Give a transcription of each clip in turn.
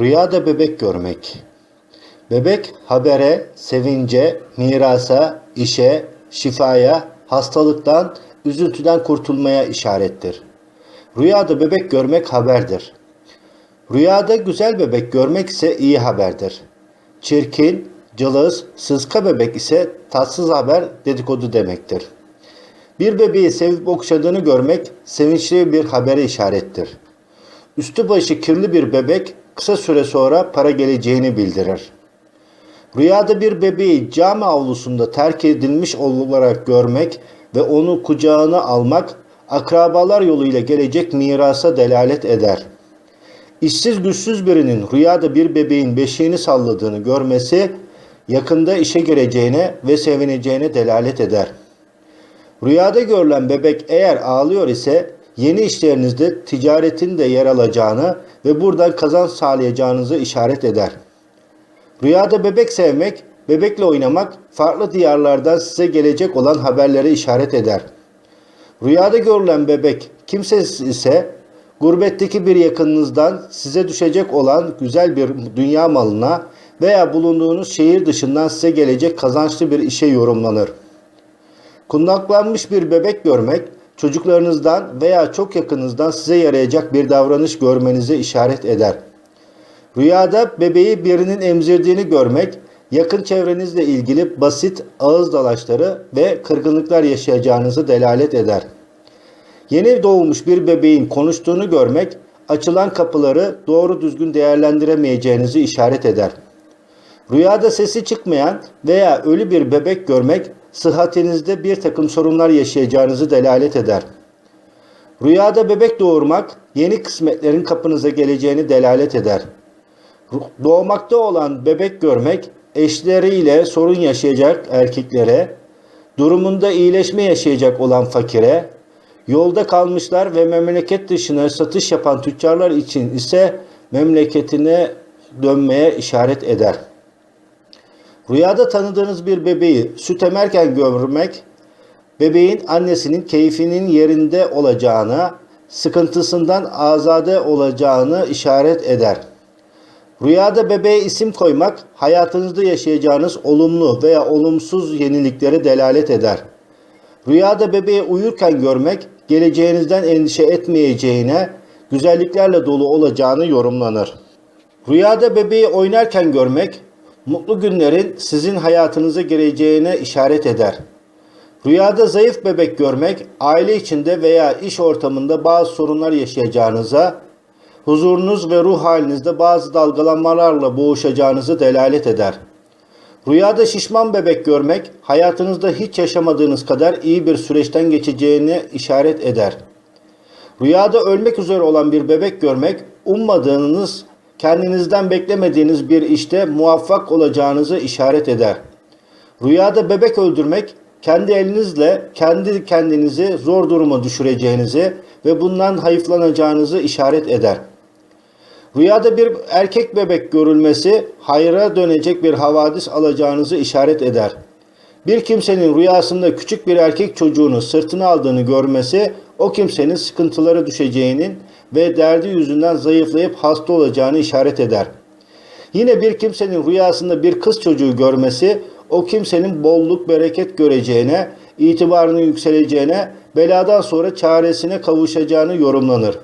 Rüyada bebek görmek. Bebek habere, sevince, mirasa, işe, şifaya, hastalıktan, üzüntüden kurtulmaya işarettir. Rüyada bebek görmek haberdir. Rüyada güzel bebek görmek ise iyi haberdir. Çirkin, cılız, sızka bebek ise tatsız haber dedikodu demektir. Bir bebeği sevip okşadığını görmek sevinçli bir habere işarettir. Üstü başı kirli bir bebek kısa süre sonra para geleceğini bildirir. Rüyada bir bebeği cami avlusunda terk edilmiş olarak görmek ve onu kucağına almak akrabalar yoluyla gelecek mirasa delalet eder. İşsiz güçsüz birinin rüyada bir bebeğin beşiğini salladığını görmesi yakında işe gireceğine ve sevineceğine delalet eder. Rüyada görülen bebek eğer ağlıyor ise yeni işlerinizde ticaretin de yer alacağını ve buradan kazanç sağlayacağınızı işaret eder. Rüyada bebek sevmek, bebekle oynamak farklı diyarlardan size gelecek olan haberlere işaret eder. Rüyada görülen bebek kimsesiz ise gurbetteki bir yakınınızdan size düşecek olan güzel bir dünya malına veya bulunduğunuz şehir dışından size gelecek kazançlı bir işe yorumlanır. Kundaklanmış bir bebek görmek, çocuklarınızdan veya çok yakınınızdan size yarayacak bir davranış görmenize işaret eder. Rüyada bebeği birinin emzirdiğini görmek, yakın çevrenizle ilgili basit ağız dalaşları ve kırgınlıklar yaşayacağınızı delalet eder. Yeni doğmuş bir bebeğin konuştuğunu görmek, açılan kapıları doğru düzgün değerlendiremeyeceğinizi işaret eder. Rüyada sesi çıkmayan veya ölü bir bebek görmek, sıhhatinizde bir takım sorunlar yaşayacağınızı delalet eder. Rüyada bebek doğurmak, yeni kısmetlerin kapınıza geleceğini delalet eder. Doğmakta olan bebek görmek, eşleriyle sorun yaşayacak erkeklere, durumunda iyileşme yaşayacak olan fakire, yolda kalmışlar ve memleket dışına satış yapan tüccarlar için ise memleketine dönmeye işaret eder. Rüyada tanıdığınız bir bebeği süt emerken görmek, bebeğin annesinin keyfinin yerinde olacağına, sıkıntısından azade olacağını işaret eder. Rüyada bebeğe isim koymak, hayatınızda yaşayacağınız olumlu veya olumsuz yeniliklere delalet eder. Rüyada bebeği uyurken görmek, geleceğinizden endişe etmeyeceğine, güzelliklerle dolu olacağını yorumlanır. Rüyada bebeği oynarken görmek, mutlu günlerin sizin hayatınıza gireceğine işaret eder. Rüyada zayıf bebek görmek, aile içinde veya iş ortamında bazı sorunlar yaşayacağınıza, huzurunuz ve ruh halinizde bazı dalgalanmalarla boğuşacağınızı delalet eder. Rüyada şişman bebek görmek, hayatınızda hiç yaşamadığınız kadar iyi bir süreçten geçeceğini işaret eder. Rüyada ölmek üzere olan bir bebek görmek, ummadığınız, kendinizden beklemediğiniz bir işte muvaffak olacağınızı işaret eder. Rüyada bebek öldürmek, kendi elinizle kendi kendinizi zor duruma düşüreceğinizi ve bundan hayıflanacağınızı işaret eder. Rüyada bir erkek bebek görülmesi hayra dönecek bir havadis alacağınızı işaret eder. Bir kimsenin rüyasında küçük bir erkek çocuğunu sırtına aldığını görmesi o kimsenin sıkıntılara düşeceğinin ve derdi yüzünden zayıflayıp hasta olacağını işaret eder. Yine bir kimsenin rüyasında bir kız çocuğu görmesi o kimsenin bolluk bereket göreceğine, itibarının yükseleceğine, beladan sonra çaresine kavuşacağını yorumlanır.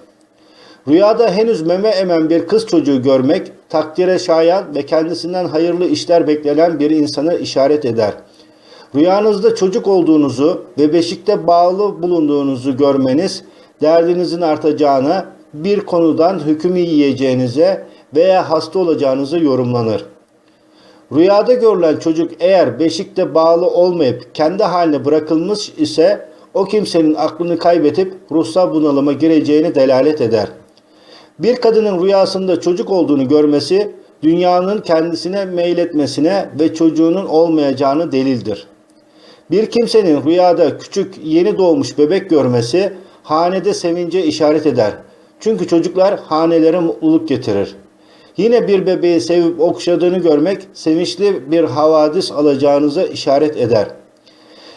Rüyada henüz meme emen bir kız çocuğu görmek, takdire şayan ve kendisinden hayırlı işler beklenen bir insanı işaret eder. Rüyanızda çocuk olduğunuzu ve beşikte bağlı bulunduğunuzu görmeniz, derdinizin artacağına, bir konudan hüküm yiyeceğinize veya hasta olacağınızı yorumlanır. Rüyada görülen çocuk eğer beşikte bağlı olmayıp kendi haline bırakılmış ise o kimsenin aklını kaybetip ruhsal bunalıma gireceğini delalet eder. Bir kadının rüyasında çocuk olduğunu görmesi dünyanın kendisine meyletmesine ve çocuğunun olmayacağını delildir. Bir kimsenin rüyada küçük yeni doğmuş bebek görmesi hanede sevince işaret eder. Çünkü çocuklar hanelere mutluluk getirir. Yine bir bebeği sevip okşadığını görmek sevinçli bir havadis alacağınıza işaret eder.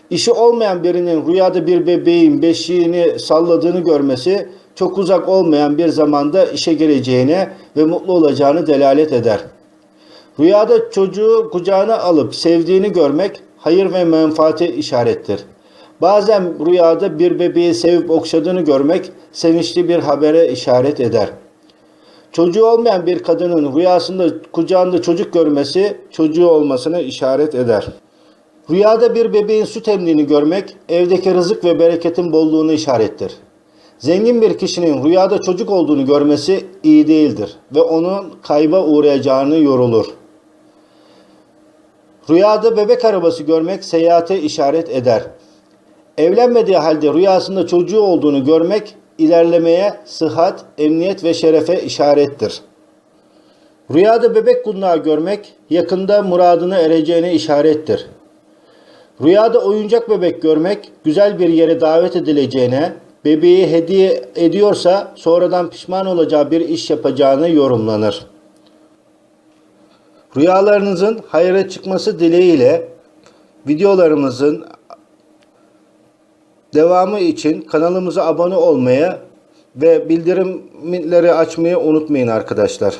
İşi olmayan birinin rüyada bir bebeğin beşiğini salladığını görmesi çok uzak olmayan bir zamanda işe gireceğine ve mutlu olacağını delalet eder. Rüyada çocuğu kucağına alıp sevdiğini görmek hayır ve menfaati işarettir. Bazen rüyada bir bebeği sevip okşadığını görmek sevinçli bir habere işaret eder. Çocuğu olmayan bir kadının rüyasında kucağında çocuk görmesi çocuğu olmasına işaret eder. Rüyada bir bebeğin süt emdiğini görmek evdeki rızık ve bereketin bolluğunu işarettir. Zengin bir kişinin rüyada çocuk olduğunu görmesi iyi değildir ve onun kayba uğrayacağını yorulur. Rüyada bebek arabası görmek seyahate işaret eder. Evlenmediği halde rüyasında çocuğu olduğunu görmek ilerlemeye, sıhhat, emniyet ve şerefe işarettir. Rüyada bebek kundağı görmek yakında muradına ereceğine işarettir. Rüyada oyuncak bebek görmek güzel bir yere davet edileceğine, bebeği hediye ediyorsa sonradan pişman olacağı bir iş yapacağını yorumlanır. Rüyalarınızın hayra çıkması dileğiyle videolarımızın devamı için kanalımıza abone olmayı ve bildirimleri açmayı unutmayın arkadaşlar.